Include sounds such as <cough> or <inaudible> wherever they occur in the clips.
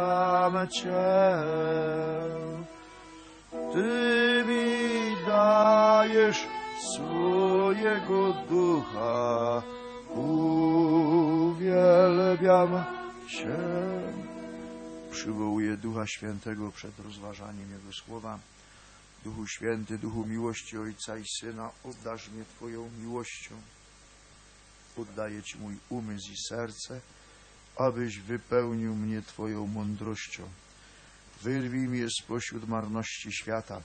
Uwielbiam Cię. Ty mi dajesz swojego ducha, uwielbiam Cię. Przywołuję Ducha Świętego przed rozważaniem Jego słowa. Duchu Święty, Duchu miłości Ojca i Syna, oddasz mnie Twoją miłością. Oddaję Ci mój umysł i serce, abyś wypełnił mnie Twoją mądrością. Wyrwij mnie spośród marności świata.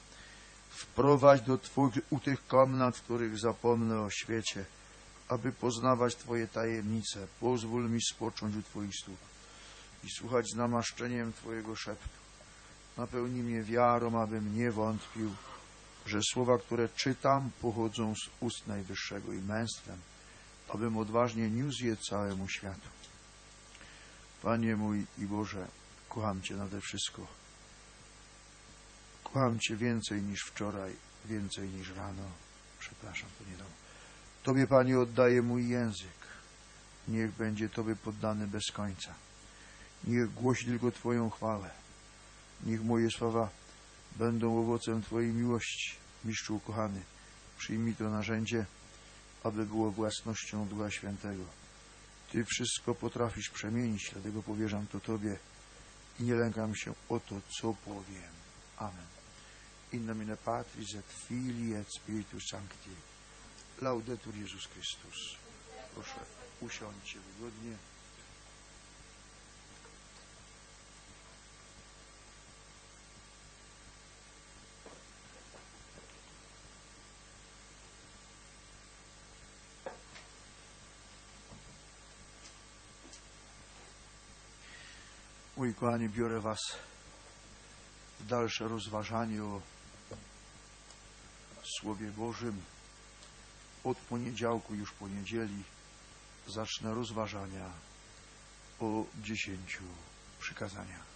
Wprowadź do Twoich, u tych komnat, w których zapomnę o świecie, aby poznawać Twoje tajemnice. Pozwól mi spocząć u Twoich stóp i słuchać z namaszczeniem Twojego szeptu. Napełnij mnie wiarą, abym nie wątpił, że słowa, które czytam, pochodzą z ust Najwyższego i męstwem, abym odważnie niósł je całemu światu. Panie mój i Boże, kocham Cię nade wszystko. Kocham Cię więcej niż wczoraj, więcej niż rano. Przepraszam, to nie. Tobie, Panie, oddaję mój język. Niech będzie Tobie poddany bez końca. Niech głosi tylko Twoją chwałę. Niech moje słowa będą owocem Twojej miłości. Mistrzu kochany, przyjmij to narzędzie, aby było własnością Ducha Świętego. Ty wszystko potrafisz przemienić, dlatego powierzam to Tobie i nie lękam się o to, co powiem. Amen. In nomine Patris et Filii et Spiritus Sancti. Laudetur Jezus Chrystus. Proszę, usiądźcie wygodnie. Mój kochani, biorę Was w dalsze rozważanie o Słowie Bożym. Od poniedziałku, już poniedzieli, zacznę rozważania o dziesięciu przykazaniach.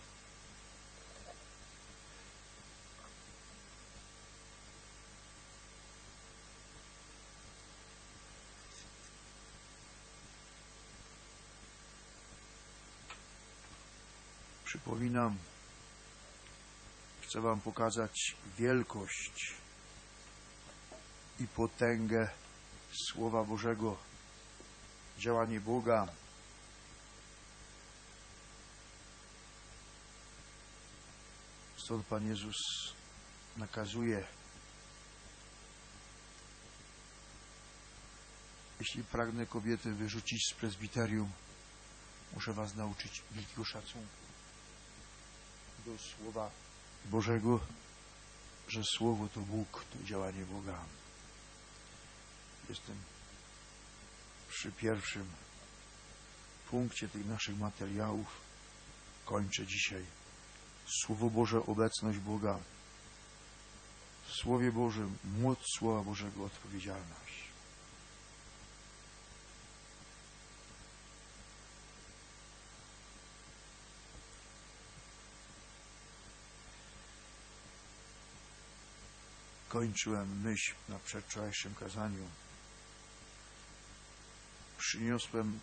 Przypominam, chcę Wam pokazać wielkość i potęgę Słowa Bożego, działanie Boga. Stąd Pan Jezus nakazuje, jeśli pragnę kobiety wyrzucić z prezbiterium, muszę Was nauczyć wielkiego szacunku do Słowa Bożego, że Słowo to Bóg, to działanie Boga. Jestem przy pierwszym punkcie tych naszych materiałów. Kończę dzisiaj. Słowo Boże, obecność Boga. W Słowie Bożym moc Słowa Bożego, odpowiedzialność. Kończyłem myśl na przedwczorajszym kazaniu. Przyniosłem,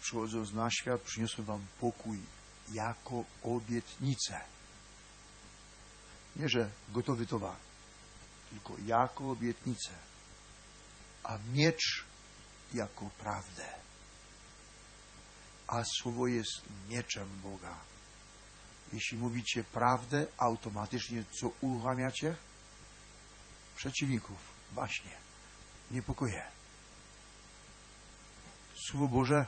przychodząc na świat, przyniosłem Wam pokój jako obietnicę. Nie, że gotowy towar, tylko jako obietnicę. A miecz jako prawdę. A słowo jest mieczem Boga. Jeśli mówicie prawdę, automatycznie co uruchamiacie? Przeciwników, właśnie, niepokoje. Słowo Boże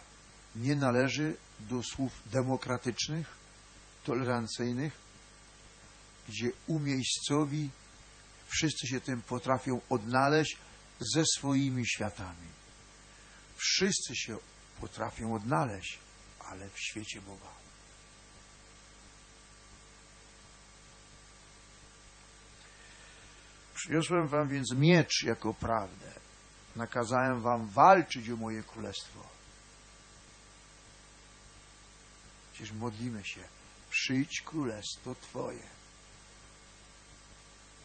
nie należy do słów demokratycznych, tolerancyjnych, gdzie umiejscowi wszyscy się tym potrafią odnaleźć ze swoimi światami. Wszyscy się potrafią odnaleźć, ale w świecie Boga. Przyniosłem wam więc miecz jako prawdę. Nakazałem wam walczyć o moje królestwo. Przecież modlimy się. Przyjdź królestwo Twoje.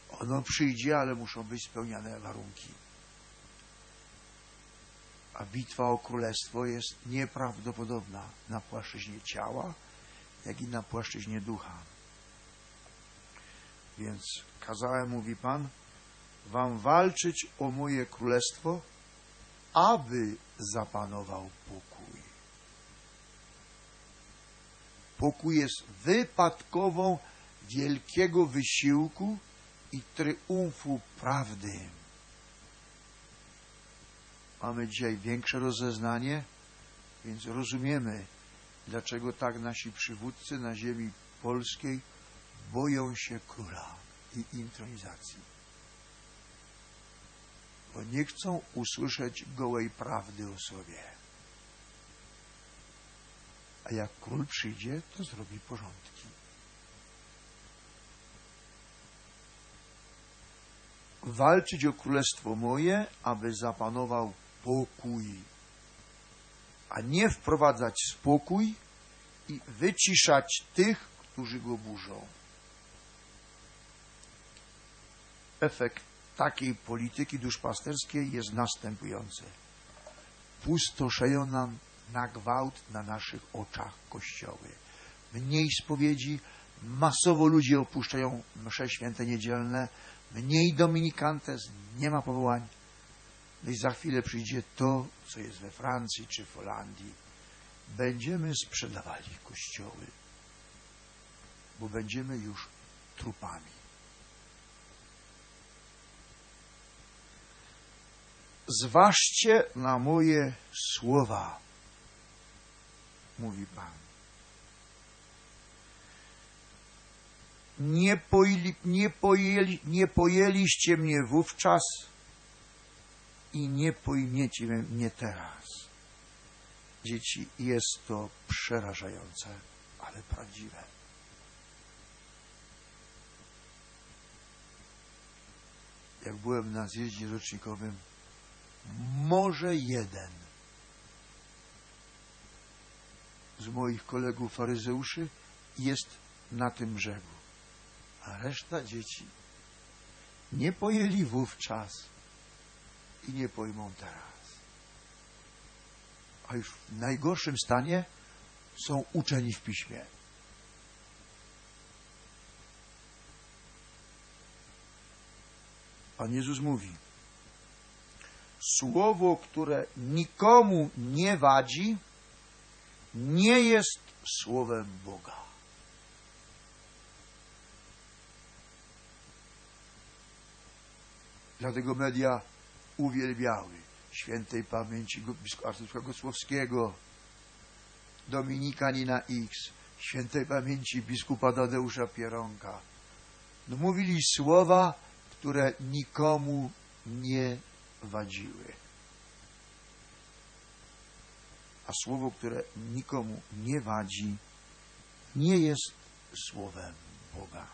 Ono przyjdzie, ale muszą być spełniane warunki. A bitwa o królestwo jest nieprawdopodobna na płaszczyźnie ciała, jak i na płaszczyźnie ducha. Więc kazałem, mówi Pan, wam walczyć o moje królestwo, aby zapanował pokój. Pokój jest wypadkową wielkiego wysiłku i triumfu prawdy. Mamy dzisiaj większe rozeznanie, więc rozumiemy, dlaczego tak nasi przywódcy na ziemi polskiej boją się króla i intronizacji. Bo nie chcą usłyszeć gołej prawdy o sobie. A jak król przyjdzie, to zrobi porządki. Walczyć o królestwo moje, aby zapanował pokój, a nie wprowadzać spokój i wyciszać tych, którzy go burzą. Efekt takiej polityki duszpasterskiej jest następujący. Pustoszeją nam na gwałt na naszych oczach kościoły. Mniej spowiedzi, masowo ludzie opuszczają msze święte niedzielne, mniej dominikantes, nie ma powołań. No i za chwilę przyjdzie to, co jest we Francji czy w Holandii. Będziemy sprzedawali kościoły, bo będziemy już trupami. Zważcie na moje słowa, mówi Pan. Nie, nie, pojęli, nie pojęliście mnie wówczas i nie pojmiecie mnie teraz. Dzieci, jest to przerażające, ale prawdziwe. Jak byłem na zjeździe rocznikowym, może jeden z moich kolegów faryzeuszy jest na tym brzegu, a reszta dzieci nie pojęli wówczas i nie pojmą teraz. A już w najgorszym stanie są uczeni w piśmie. Pan Jezus mówi, słowo, które nikomu nie wadzi, nie jest słowem Boga. Dlatego media uwielbiały świętej pamięci arcybiskupa Gosłowskiego, Dominikanina X, świętej pamięci biskupa Tadeusza Pieronka. No, mówili słowa, które nikomu nie wadziły. A słowo, które nikomu nie wadzi, nie jest słowem Boga.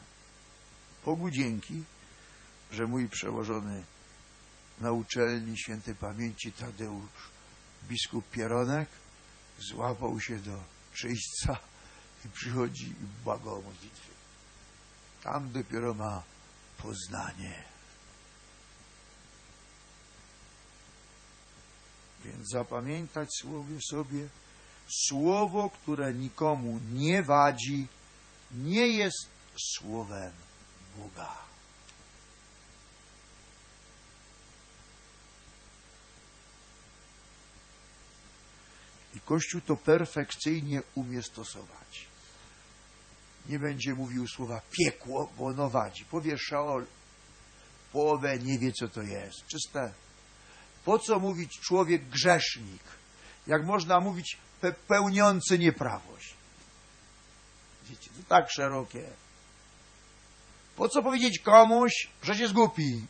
Bogu dzięki, że mój przełożony na uczelni świętej pamięci Tadeusz, biskup Pieronek, złapał się do czyśćca i przychodzi i błaga o modlitwie. Tam dopiero ma poznanie. Więc zapamiętać słowie sobie, słowo, które nikomu nie wadzi, nie jest słowem Boga. I Kościół to perfekcyjnie umie stosować. Nie będzie mówił słowa piekło, bo ono wadzi. Powie Szaol, połowę nie wie, co to jest. Czyste. Po co mówić człowiek grzesznik, jak można mówić pełniący nieprawość? Wiecie, to tak szerokie. Po co powiedzieć komuś, że się zgupi?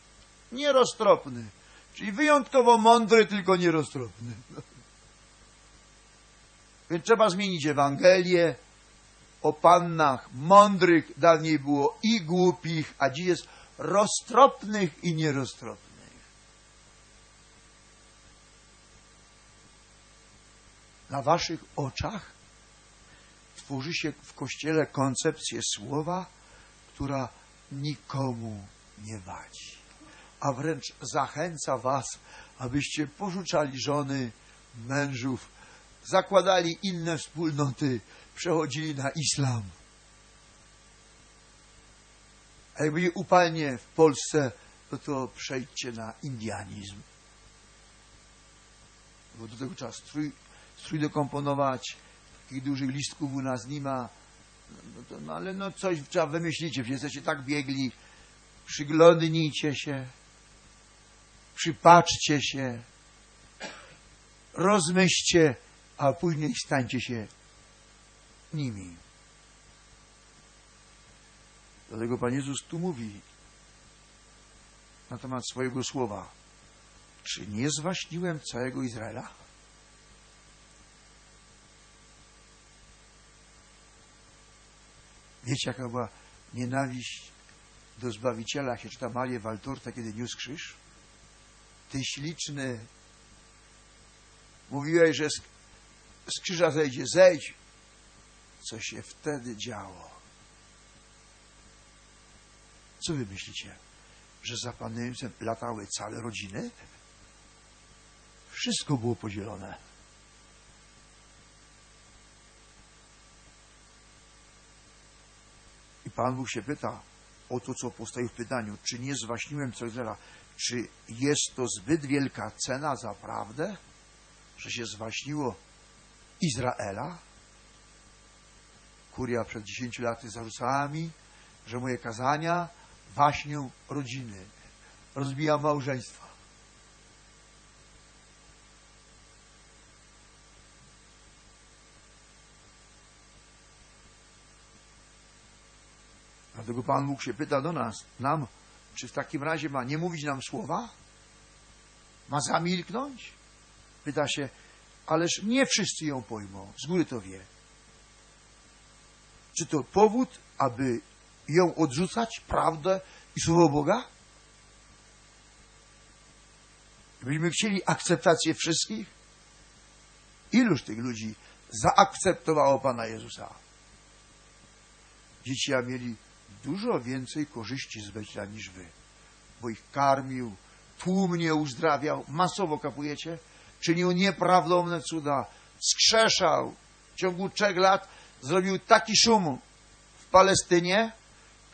Nieroztropny. Czyli wyjątkowo mądry, tylko nieroztropny. <laughs> Więc trzeba zmienić Ewangelię o pannach mądrych. Dawniej było i głupich, a dziś jest roztropnych i nieroztropnych. Na waszych oczach tworzy się w Kościele koncepcję słowa, która nikomu nie wadzi, a wręcz zachęca was, abyście porzucali żony, mężów, zakładali inne wspólnoty, przechodzili na islam. A jak będzie upalnie w Polsce, no to przejdźcie na indianizm. Bo do tego trzeba strój, strój dokomponować, takich dużych listków u nas nie ma. No, to, no ale no coś trzeba wymyślicie, przecież jesteście tak biegli. Przyglądnijcie się, przypatrzcie się, rozmyślcie, a później stańcie się nimi. Dlatego Pan Jezus tu mówi na temat swojego słowa. Czy nie zwaśniłem całego Izraela? Wiecie, jaka była nienawiść do Zbawiciela, jak się czyta Marię Waltorta, kiedy niósł krzyż? Ty śliczny, mówiłeś, że z, z krzyża zejdzie, zejdź. Co się wtedy działo? Co wy myślicie? Że za Panem latały całe rodziny? Wszystko było podzielone. Pan Bóg się pyta o to, co postawił w pytaniu, czy nie zwaśniłem Izraela, czy jest to zbyt wielka cena za prawdę, że się zwaśniło Izraela? Kuria przed 10 laty zarzucała mi, że moje kazania waśnią rodziny, rozbija małżeństwa. Dlatego Pan Bóg się pyta do nas, nam, czy w takim razie ma nie mówić nam słowa? Ma zamilknąć? Pyta się, ależ nie wszyscy ją pojmą, z góry to wie. Czy to powód, aby ją odrzucać, prawdę i słowo Boga? Byśmy chcieli akceptację wszystkich? Iluż tych ludzi zaakceptowało Pana Jezusa? Dzieci mieli dużo więcej korzyści z bycia niż wy, bo ich karmił, tłumnie uzdrawiał, masowo kapujecie, czynił nieprawdopodobne cuda, skrzeszał. W ciągu trzech lat zrobił taki szum w Palestynie,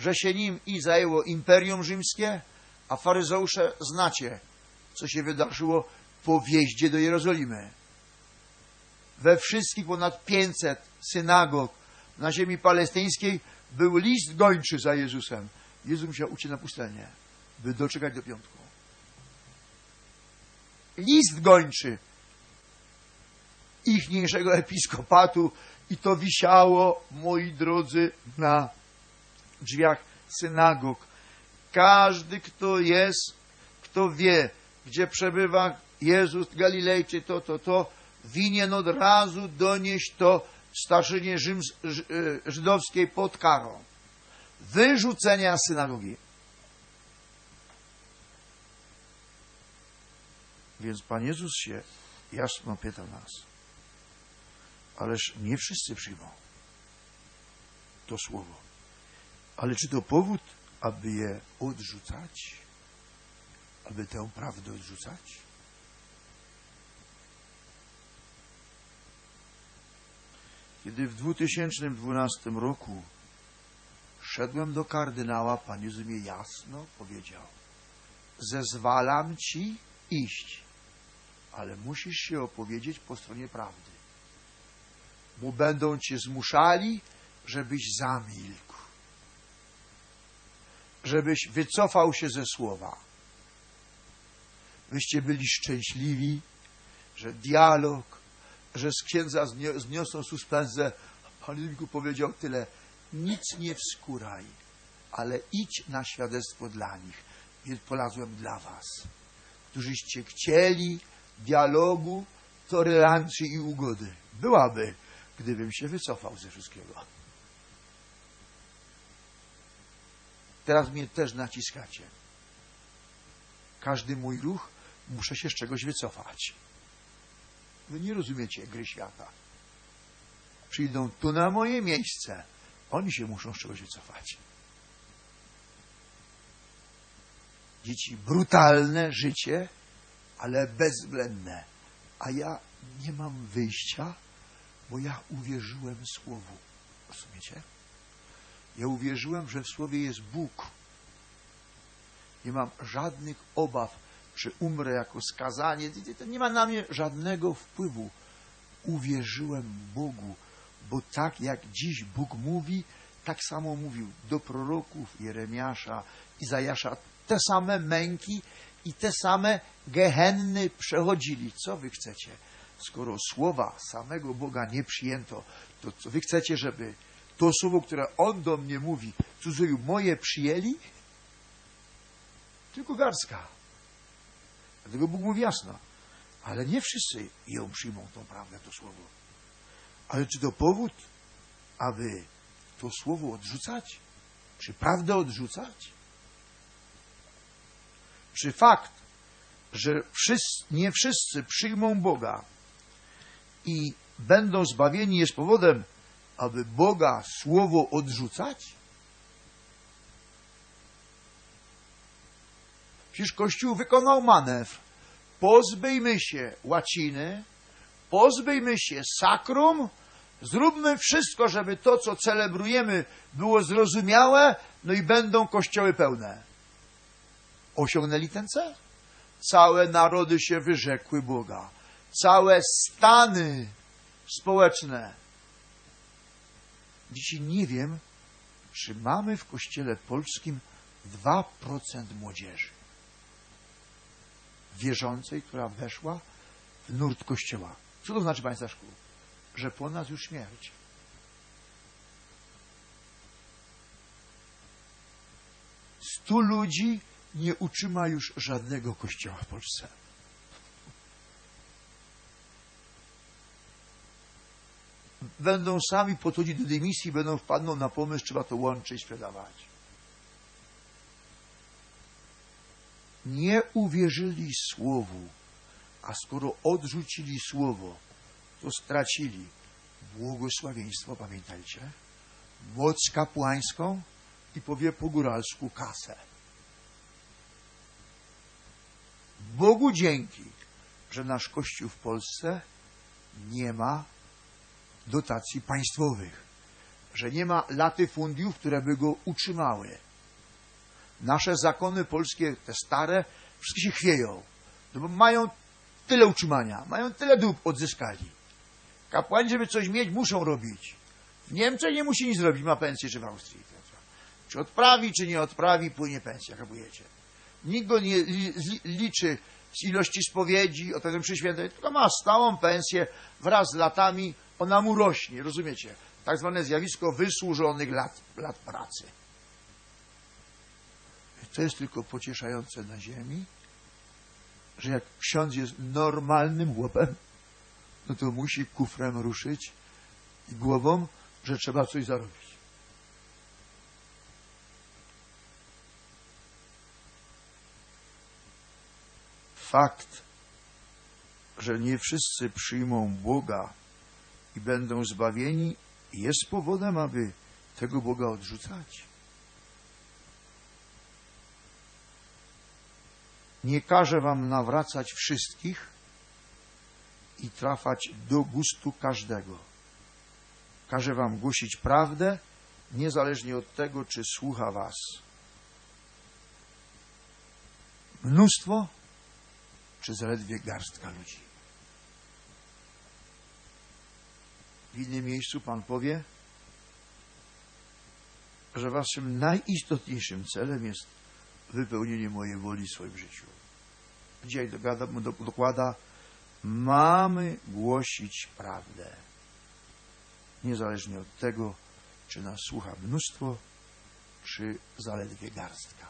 że się nim i zajęło Imperium Rzymskie, a faryzeusze znacie, co się wydarzyło po wjeździe do Jerozolimy. We wszystkich ponad 500 synagog na ziemi palestyńskiej był list gończy za Jezusem. Jezus musiał uciec na pustynię, by doczekać do piątku. List gończy ichniejszego episkopatu i to wisiało, moi drodzy, na drzwiach synagog. Każdy, kto jest, kto wie, gdzie przebywa Jezus Galilejczy, to, to, to, winien od razu donieść to starszynie Rzyms, e, żydowskiej pod karą wyrzucenia synagogi. Więc Pan Jezus się jasno pyta nas, ależ nie wszyscy przyjmą to słowo. Ale czy to powód, aby je odrzucać? Aby tę prawdę odrzucać? Kiedy w 2012 roku szedłem do kardynała, Pan Jezus mi jasno powiedział, zezwalam Ci iść, ale musisz się opowiedzieć po stronie prawdy. Bo będą Cię zmuszali, żebyś zamilkł, żebyś wycofał się ze słowa. Wyście byli szczęśliwi, że dialog, że z księdza zniosą suspensę. Pan Jezus powiedział tyle, nic nie wskuraj, ale idź na świadectwo dla nich. Więc polazłem dla was, którzyście chcieli dialogu, tolerancji i ugody. Byłaby, gdybym się wycofał ze wszystkiego. Teraz mnie też naciskacie. Każdy mój ruch muszę się z czegoś wycofać. Wy nie rozumiecie gry świata. Przyjdą tu na moje miejsce. Oni się muszą z czegoś wycofać. Dzieci, brutalne życie, ale bezwzględne. A ja nie mam wyjścia, bo ja uwierzyłem Słowu. Rozumiecie? Ja uwierzyłem, że w Słowie jest Bóg. Nie mam żadnych obaw, czy umrę jako skazanie. To nie ma na mnie żadnego wpływu. Uwierzyłem Bogu, bo tak jak dziś Bóg mówi, tak samo mówił do proroków Jeremiasza, Izajasza. Te same męki i te same gehenny przechodzili. Co wy chcecie? Skoro słowa samego Boga nie przyjęto, to co wy chcecie, żeby to słowo, które On do mnie mówi, cudzoziu moje przyjęli? Tylko garstka. Dlatego Bóg mówi jasno. Ale nie wszyscy ją przyjmą, tą prawdę, to słowo. Ale czy to powód, aby to słowo odrzucać? Czy prawdę odrzucać? Czy fakt, że wszyscy, nie wszyscy przyjmą Boga i będą zbawieni jest powodem, aby Boga słowo odrzucać? Przecież Kościół wykonał manewr. Pozbyjmy się łaciny, pozbyjmy się sakrum, zróbmy wszystko, żeby to, co celebrujemy, było zrozumiałe, no i będą kościoły pełne. Osiągnęli ten cel. Całe narody się wyrzekły Boga. Całe stany społeczne. Dzisiaj nie wiem, czy mamy w kościele polskim 2% młodzieży wierzącej, która weszła w nurt Kościoła. Co to znaczy, Panie Staszku? Że po nas już śmierć. Stu ludzi nie utrzyma już żadnego kościoła w Polsce. Będą sami podchodzić do dymisji, będą wpadną na pomysł, trzeba to łączyć, sprzedawać. Nie uwierzyli Słowu, a skoro odrzucili Słowo, to stracili błogosławieństwo, pamiętajcie, moc kapłańską i powie po góralsku kasę. Bogu dzięki, że nasz Kościół w Polsce nie ma dotacji państwowych, że nie ma latyfundiów, które by go utrzymały nasze zakony polskie, te stare, wszystkie się chwieją. No bo mają tyle utrzymania, mają tyle dóbr odzyskali. Kapłani, żeby coś mieć, muszą robić. W Niemczech nie musi nic robić, ma pensję, czy w Austrii. Czy odprawi, czy nie odprawi, płynie pensja, rabujecie. Nikt go nie liczy z ilości spowiedzi, o tym przyświętej, tylko ma stałą pensję wraz z latami, ona mu rośnie, rozumiecie? Tak zwane zjawisko wysłużonych lat, lat pracy to jest tylko pocieszające na ziemi, że jak ksiądz jest normalnym chłopem, no to musi kufrem ruszyć i głową, że trzeba coś zarobić. Fakt, że nie wszyscy przyjmą Boga i będą zbawieni, jest powodem, aby tego Boga odrzucać. Nie każe wam nawracać wszystkich i trafać do gustu każdego. Każe wam głosić prawdę, niezależnie od tego, czy słucha was. Mnóstwo, czy zaledwie garstka ludzi. W innym miejscu Pan powie, że waszym najistotniejszym celem jest wypełnienie mojej woli w swoim życiu. Dzisiaj dokłada, mamy głosić prawdę. Niezależnie od tego, czy nas słucha mnóstwo, czy zaledwie garstka.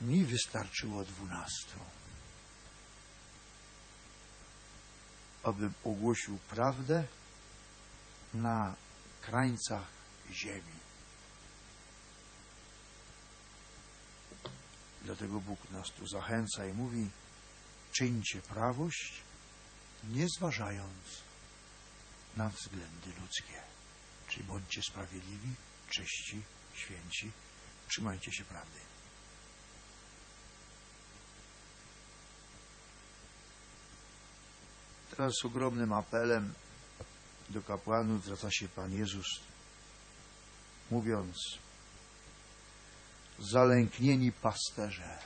Mi wystarczyło dwunastu, abym ogłosił prawdę na krańcach ziemi. Dlatego Bóg nas tu zachęca i mówi: czyńcie prawość, nie zważając na względy ludzkie. Czyli bądźcie sprawiedliwi, czyści, święci, trzymajcie się prawdy. Teraz z ogromnym apelem do kapłanów zwraca się Pan Jezus, mówiąc: Zalęknieni pasterze,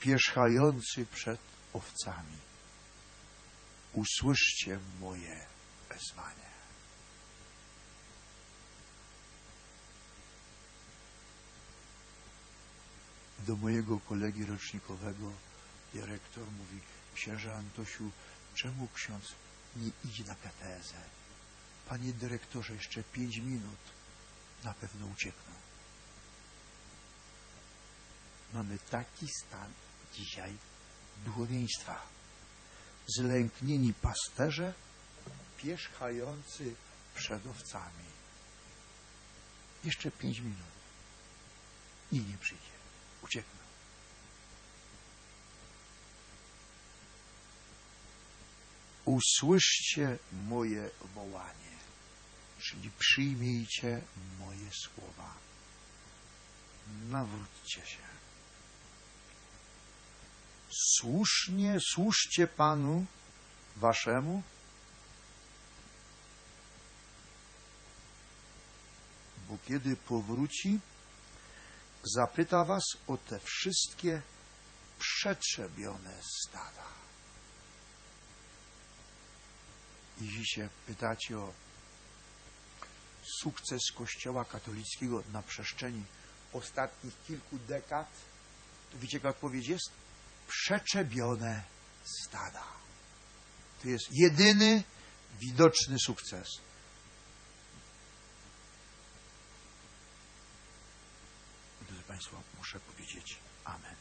pierzchający przed owcami, usłyszcie moje wezwanie. Do mojego kolegi rocznikowego dyrektor mówi, księże Antosiu, czemu ksiądz nie idzie na katezę? Panie dyrektorze, jeszcze pięć minut, na pewno uciekną. Mamy taki stan dzisiaj duchowieństwa. Zlęknieni pasterze, pierzchający przed owcami. Jeszcze pięć minut. Nikt nie przyjdzie. Uciekną. Usłyszcie moje wołanie, czyli przyjmijcie moje słowa. Nawróćcie się. Słusznie, służcie Panu Waszemu, bo kiedy powróci, zapyta Was o te wszystkie przetrzebione stada. Jeśli się pytacie o sukces Kościoła katolickiego na przestrzeni ostatnich kilku dekad, to wiecie, jaka odpowiedź jest? Przeczebione stada. To jest jedyny widoczny sukces. Drodzy Państwo, muszę powiedzieć Amen.